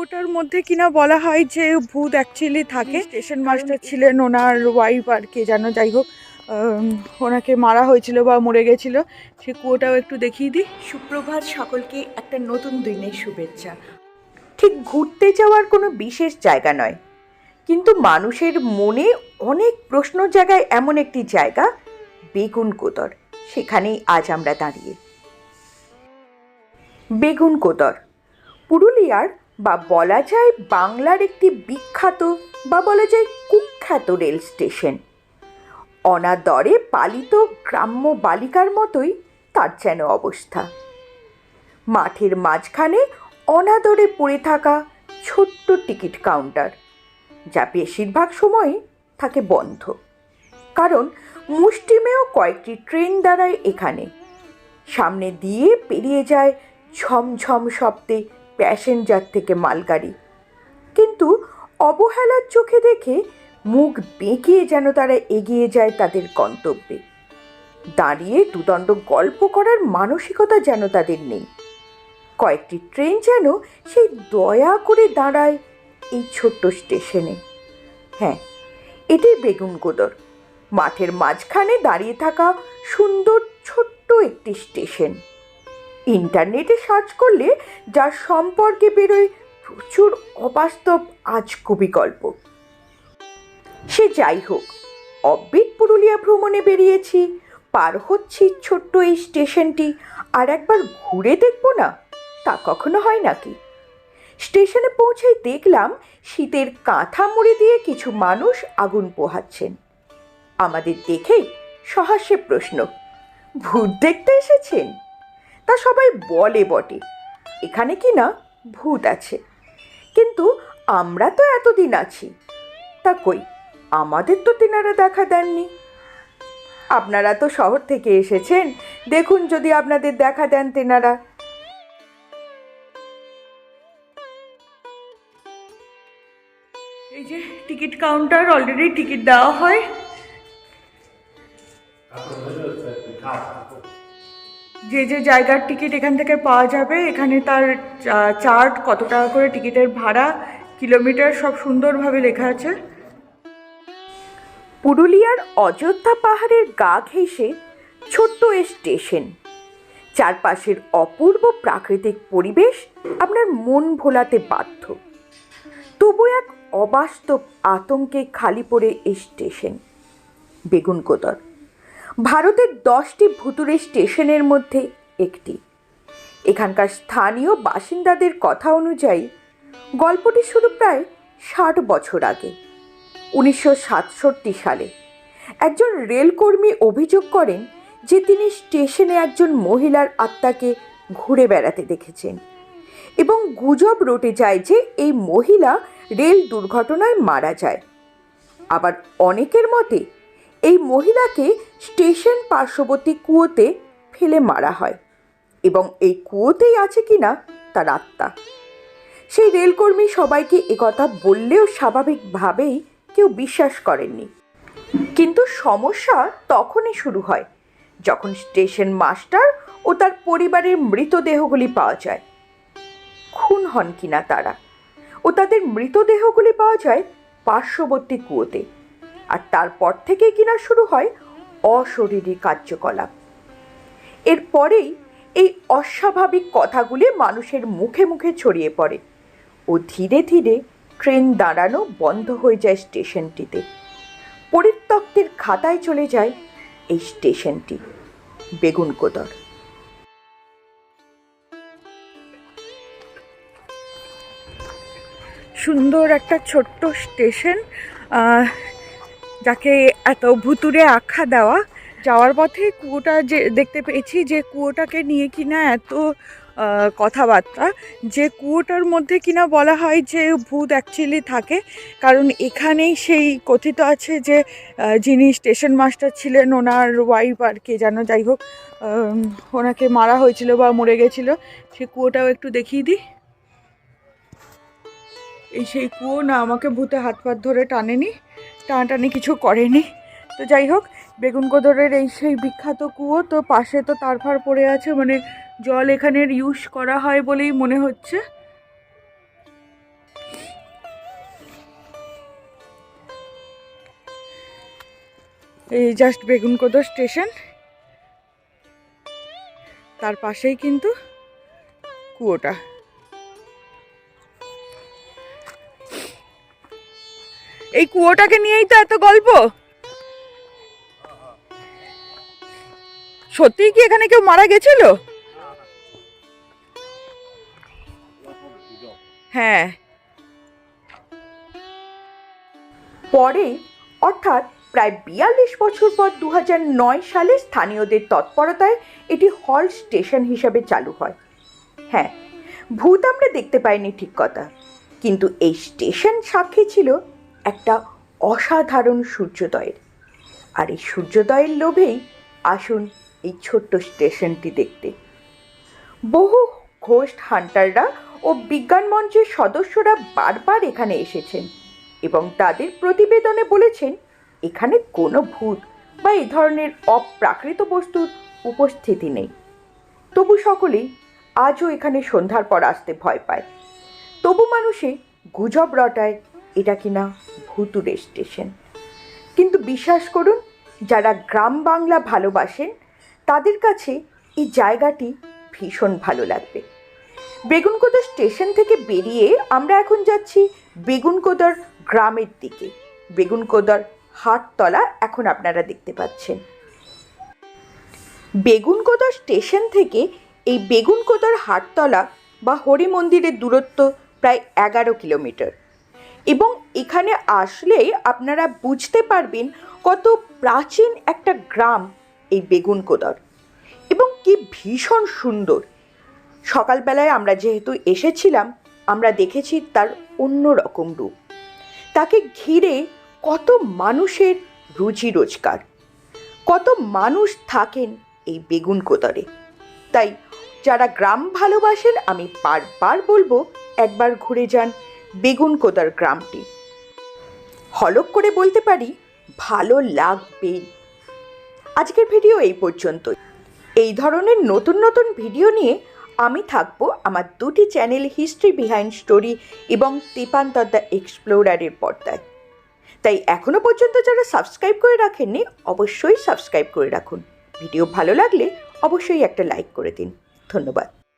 কুয়োটার মধ্যে কিনা বলা হয় যে ভূত অ্যাকচুয়ালি থাকে। স্টেশন মাস্টার ছিলেন ওনার ওয়াইফ আর কে যেন যাই হোক ওনাকে মারা হয়েছিল বা মরে গেছিল। সে কুয়োটাও একটু দেখিয়ে দিই। সুপ্রভাত সকলকে একটা নতুন দিনের শুভেচ্ছা। ঠিক ঘুরতে যাওয়ার কোনো বিশেষ জায়গা নয়। কিন্তু মানুষের মনে অনেক প্রশ্ন জায়গায় এমন একটি জায়গা বেগুন কোদর সেখানেই আজ আমরা দাঁড়িয়ে। বেগুন কোদর পুরুলিয়ার বা বলা যায় বাংলার একটি বিখ্যাত বা বলা যায় কুখ্যাত রেল স্টেশন। অনাদরে পালিত গ্রাম্য বালিকার মতোই তার যেন অবস্থা। মাঠের মাঝখানে অনাদরে পড়ে থাকা ছোট্ট টিকিট কাউন্টার, যা বেশিরভাগ সময় থাকে বন্ধ। কারণ মুষ্টিমেয় কয়েকটি ট্রেন দাঁড়ায় এখানে। সামনে দিয়ে পেরিয়ে যায় ঝমঝম শব্দে প্যাসেঞ্জার থেকে মালগাড়ি। কিন্তু অবহেলার চোখে দেখে মুখ বেঁকিয়ে যেন তারা এগিয়ে যায় তাদের গন্তব্যে। দাঁড়িয়ে দুদণ্ড গল্প করার মানসিকতা যেন তাদের নেই। কয়েকটি ট্রেন যেন সেই দয়া করে দাঁড়ায় এই ছোট্ট স্টেশনে। হ্যাঁ এটাই বেগুনগোদর মাঠের মাঝখানে দাঁড়িয়ে থাকা সুন্দর ছোট্ট একটি স্টেশন। ইন্টারনেটে সার্চ করলে যার সম্পর্কে বেরোয় প্রচুর অবাস্তব আজগুবি গল্প। সে যাই হোক অব্বিট পুরুলিয়া ভ্রমণে বেরিয়েছি, পার হচ্ছি ছোট্ট এই স্টেশনটি, আর একবার ঘুরে দেখব না, তা কখনো হয় নাকি? স্টেশনে পৌঁছেই দেখলাম শীতের কাঁথা মুড়ি দিয়ে কিছু মানুষ আগুন পোহাচ্ছেন। আমাদের দেখেই সহাস্যে প্রশ্ন, ভূত দেখতে এসেছেন? তা সবাই বলে বটে। এখানে কি না ভূত আছে। কিন্তু আমরা তো এতদিন আছি। তা কই আমাদের তো তেনারা দেখা দেননি। আপনারা তো শহর থেকে এসেছেন। দেখুন যদি আপনাদের দেখা দেন তেনারা। এই যে টিকিট কাউন্টার অলরেডি টিকিট দেওয়া হয়। যে যে জায়গার টিকিট এখান থেকে পাওয়া যাবে, এখানে তার চার্ট কত টাকা করে টিকিটের ভাড়া, কিলোমিটার সব সুন্দরভাবে লেখা আছে। পুরুলিয়ার অযোধ্যা পাহাড়ের গা ঘেঁষে ছোট্ট এ স্টেশন। চারপাশের অপূর্ব প্রাকৃতিক পরিবেশ আপনার মন ভোলাতে বাধ্য। তবু এক অবাস্তব আতঙ্কে খালি পড়ে এই স্টেশন। বেগুনকোদর। ভারতের দশটি ভুতুরে স্টেশনের মধ্যে একটি। এখানকার স্থানীয় বাসিন্দাদের কথা অনুযায়ী, গল্পটি শুরু প্রায় ষাট বছর আগে। উনিশশো সাতষট্টি সালে একজন রেলকর্মী অভিযোগ করেন যে তিনি স্টেশনে একজন মহিলার আত্মাকে ঘুরে বেড়াতে দেখেছেন এবং গুজব রটে যায় যে এই মহিলা রেল দুর্ঘটনায় মারা যায়। আবার অনেকের মতে এই মহিলাকে স্টেশন পার্শ্ববর্তী কুয়োতে ফেলে মারা হয়। এবং এই কুয়োতেই আছে কিনা তার আত্মা। সেই রেলকর্মী সবাইকে একথা বললেও স্বাভাবিকভাবেই কেউ বিশ্বাস করেননি। কিন্তু সমস্যা তখনই শুরু হয়, যখন স্টেশন মাস্টার ও তার পরিবারের মৃতদেহগুলি পাওয়া যায়। খুন হন কিনা তারা? ও তাদের মৃতদেহগুলি পাওয়া যায় পার্শ্ববর্তী কুয়োতে। আর তারপর থেকে কিনা শুরু হয় অশরীরী কার্যকলাপ। এরপরেই এই অস্বাভাবিক কথাগুলি মানুষের মুখে মুখে ছড়িয়ে পড়ে ও ধীরে ধীরে ট্রেন দাঁড়ানো বন্ধ হয়ে যায় স্টেশনটিতে। পরিত্যক্তের খাতায় চলে যায় এই স্টেশনটি, বেগুনকোদর। সুন্দর একটা ছোট্ট স্টেশন যাকে এত ভুতুরে আখ্যা দেওয়া, যাওয়ার পথে কুয়োটা যে, দেখতে পেয়েছি যে কুয়োটাকে নিয়ে কিনা এত কথাবার্তা, যে কুয়োটার মধ্যে কিনা বলা হয় যে ভূত অ্যাকচুয়ালি থাকে, কারণ এখানেই সেই কথিত আছে যে যিনি স্টেশন মাস্টার ছিলেন, ওনার ওয়াইফ আর কে যেন যাই হোক ওনাকে মারা হয়েছিল বা মরে গেছিল সে কুয়োটাও একটু দেখিয়ে দিই। এই সেই কুয়ো না, আমাকে ভূতে হাত পাত ধরে টানেনি। টানাটানি কিছু করেনি। তো যাই হোক বেগুনকোদরের এই সেই বিখ্যাত কুয়ো তো পাশে তো তারফার পড়ে আছে মানে জল এখানের ইউজ করা হয় বলেই মনে হচ্ছে। এই জাস্ট বেগুনকোদর স্টেশন। তার পাশেই কিন্তু কুয়োটা। এই কুয়োটাকে নিয়েই তো এত গল্প? সত্যিই কি এখানে কেউ মারা গেছিল? হ্যাঁ। পরে, অর্থাৎ প্রায় বিয়াল্লিশ বছর পর দু সালে স্থানীয়দের তৎপরতায় এটি হল স্টেশন হিসাবে চালু হয়। হ্যাঁ ভূত আমরা দেখতে পাইনি ঠিক কথা। কিন্তু এই স্টেশন সাক্ষী ছিল একটা অসাধারণ সূর্যোদয়ের। আর এই সূর্যোদয়ের লোভেই আসুন এই ছোট্ট স্টেশনটি দেখতে। বহু ঘোস্ট হান্টাররা ও বিজ্ঞান মঞ্চের সদস্যরা বারবার এখানে এসেছেন এবং তাদের প্রতিবেদনে বলেছেন, এখানে কোনো ভূত বা এই ধরনের অপ্রাকৃত বস্তুর উপস্থিতি নেই। তবু সকলেই আজও এখানে সন্ধ্যার পর আসতে ভয় পায়। তবু মানুষে গুজব রটায়, এটা কিনা ভুতুরে স্টেশন। কিন্তু বিশ্বাস করুন, যারা গ্রাম বাংলা ভালোবাসেন, তাদের কাছে এই জায়গাটি ভীষণ ভালো লাগবে। বেগুনকোদর স্টেশন থেকে বেরিয়ে আমরা এখন যাচ্ছি বেগুনকোদর গ্রামের দিকে। বেগুনকোদর হাটতলা এখন আপনারা দেখতে পাচ্ছেন। বেগুনকোদর স্টেশন থেকে এই বেগুনকোদর হাটতলা বা হরি মন্দিরের দূরত্ব প্রায় এগারো কিলোমিটার। এবং এখানে আসলেই আপনারা বুঝতে পারবেন কত প্রাচীন একটা গ্রাম এই বেগুনকোদর এবং কি ভীষণ সুন্দর। সকালবেলায় আমরা যেহেতু এসেছিলাম, আমরা দেখেছি তার অন্য রকম রূপ। তাকে ঘিরে কত মানুষের রুজি রোজগার, কত মানুষ থাকেন এই বেগুন কোদরে তাই যারা গ্রাম ভালোবাসেন, আমি বারবার বলব, একবার ঘুরে যান বেগুন কোদার গ্রামটি। হলক করে বলতে পারি, ভালো লাগবেই। আজকের ভিডিও এই পর্যন্ত। এই ধরনের নতুন নতুন ভিডিও নিয়ে আমি থাকব আমার দুটি চ্যানেল হিস্ট্রি বিহাইন্ড স্টোরি এবং তেপান্তর দ্য এক্সপ্লোরারের পর্দায়। তাই এখনও পর্যন্ত যারা সাবস্ক্রাইব করে রাখেননি, অবশ্যই সাবস্ক্রাইব করে রাখুন। ভিডিও ভালো লাগলে অবশ্যই একটা লাইক করে দিন। ধন্যবাদ।